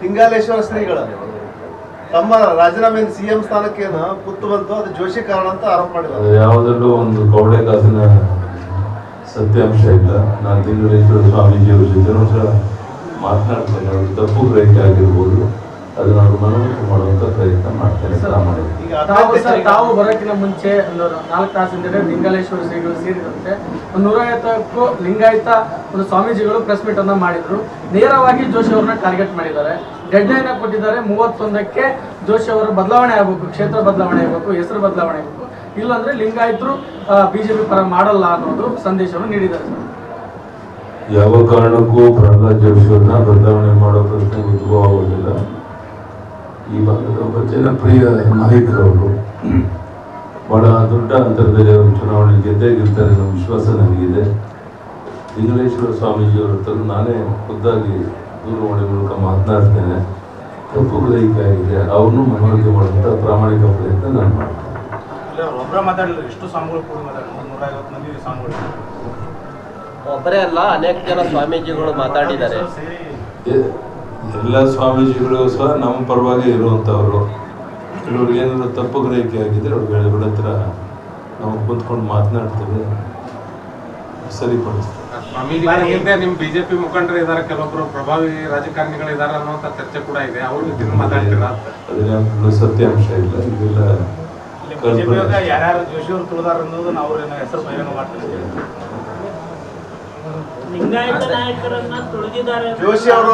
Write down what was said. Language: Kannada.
ಹಿಂಗಾಲೇಶ್ವರ ಶ್ರೀಗಳ ತಮ್ಮ ರಾಜೀನಾಮೆ ಸಿಎಂ ಸ್ಥಾನಕ್ಕೇನು ಕುತ್ತು ಬಂತು, ಅದು ಜೋಶಿ ಕಾರಣ ಅಂತ ಆರೋಪ ಮಾಡಿದ್ರು ಯಾವುದರಲ್ಲೂ ಒಂದು ಕವಡೆ ಕಾಸಿನ ಸತ್ಯಾಂಶ ಇಲ್ಲ. ನಾನು ತಿಂಗಳೇಶ್ವರ ಸ್ವಾಮೀಜಿಯವರ ಜೊತೆ ಮಾತನಾಡ್ತೇನೆ ಅವರು ತಪ್ಪು ಗ್ರಹಿಕೆ ಆಗಿರ್ಬೋದು. ಅದನ್ನ ಅವ್ರು ಮನವರಿಕೆ ಮಾಡುವಂತ ಪ್ರಯತ್ನ ಮಾಡ್ತಾರೆ ಪ್ರಾಮಾಣಿಕ ತಾವು ಬರೋಕ್ಕಿಂತ ಮುಂಚೆ ಒಂದು ನಾಲ್ಕು ತಾಸಿಂದ ಲಿಂಗಲೇಶ್ವರ ಶ್ರೀಗಳು ಸೇರಿದಂತೆ ಒಂದು ನೂರೈವತ್ತಕ್ಕೂ ಲಿಂಗಾಯತ ಒಂದು ಸ್ವಾಮೀಜಿಗಳು ಪ್ರೆಸ್ ಮೀಟ್ ಅನ್ನ ಮಾಡಿದ್ರು. ನೇರವಾಗಿ ಜೋಶಿ ಅವ್ರನ್ನ ಟಾರ್ಗೆಟ್ ಮಾಡಿದ್ದಾರೆ. ಡೆಡ್ ಲೈನ್ ಕೊಟ್ಟಿದ್ದಾರೆ ಮೂವತ್ತೊಂದಕ್ಕೆ ಜೋಶಿ ಅವರು ಬದಲಾವಣೆ ಆಗಬೇಕು ಕ್ಷೇತ್ರ ಬದಲಾವಣೆ ಆಗಬೇಕು ಹೆಸರು ಬದಲಾವಣೆ ಆಗಬೇಕು. ಇಲ್ಲಾಂದ್ರೆ ಲಿಂಗಾಯತರು ಬಿಜೆಪಿ ಪರ ಮಾಡಲ್ಲ ಅನ್ನೋದು ಸಂದೇಶವನ್ನು ನೀಡಿದ್ದಾರೆ ಸರ್. ಯಾವ ಕಾರಣಕ್ಕೂ ಪ್ರಹ್ಲಾದ್ ಜೋಶಿ ಅವ್ರನ್ನ ಬದಲಾವಣೆ ಮಾಡೋ ಪ್ರಶ್ನೆ ಉದ್ಭವ ಆಗೋದಿಲ್ಲ ಈ ಭಾಗದ ಒಬ್ಬ ಜನಪ್ರಿಯ ನಾಯಕರವರು ಬಹಳ ದೊಡ್ಡ ಅಂತರದಲ್ಲಿ ಅವರು ಚುನಾವಣೆ ಗೆದ್ದೇ ಗೆಲ್ತಾರೆ ಅನ್ನೋ ವಿಶ್ವಾಸ ನನಗಿದೆ. ಲಿಂಗಲೇಶ್ವರ ಸ್ವಾಮೀಜಿಯವರ ಹತ್ರ ನಾನೇ ಖುದ್ದಾಗಿ ದೂರವಾಣಿ ಮೂಲಕ ಮಾತನಾಡ್ತೇನೆ. ತಪ್ಪು ಗ್ರಹಿಕೆ ಆಗಿದೆ. ಅವ್ರನ್ನೂ ಮನವರಿಕೆ ಮಾಡುವಂಥ ಪ್ರಾಮಾಣಿಕ ಪ್ರಯತ್ನ ನಾನು ಮಾಡ್ತೇನೆ. ಇಲ್ಲ ಒಬ್ಬರ ಅಲ್ಲ ಅನೇಕ ಜನ ಸ್ವಾಮೀಜಿಗಳು ಮಾತಾಡಿದ್ದಾರೆ. ಎಲ್ಲ ಸ್ವಾಮೀಜಿಗಳು ಸಹ ನಮ್ಮ ಪರವಾಗಿ ಇರುವಂಥವ್ರು ಕೆಲವ್ರಿಗೆ ಏನಾದರೂ ತಪ್ಪು ಗ್ರಹಿಕೆ ಆಗಿದೆ ಅವ್ರು ಹತ್ರ ನಾವು ಕುಂತ್ಕೊಂಡು ಮಾತನಾಡ್ತೀವಿ. ಸರಿಪಡಿಸ್ತೀವಿ ಹಿಂದೆ ನಿಮ್ ಬಿಜೆಪಿ ಮುಖಂಡರು ಇದ್ದಾರೆ ಕೆಲವೊಬ್ರು ಪ್ರಭಾವಿ ರಾಜಕಾರಣಿಗಳು ಇದ್ದಾರೆ ಅನ್ನುವಂತ ಚರ್ಚೆ ಕೂಡ ಇದೆ. ಅವರು ಮಾತಾಡ್ತೀರಾ? ಅಂತ ಅದೇನಾದ್ರು ಸತ್ಯಾಂಶ ಇಲ್ಲ. ಇದೆಲ್ಲ ಯಾರ್ಯಾರು ಜೋಶಿ ಅವರು ತುಳಿದಾರ ಅನ್ನೋದು ನಾವು ಹೆಸರು ಬಹಿರಂಗ ಮಾಡ್ತೀವಿ. ಲಿಂಗಾಯತ ನಾಯಕರನ್ನ ತುಳಿದಿದ್ದಾರೆ ಜೋಶಿ ಅವರು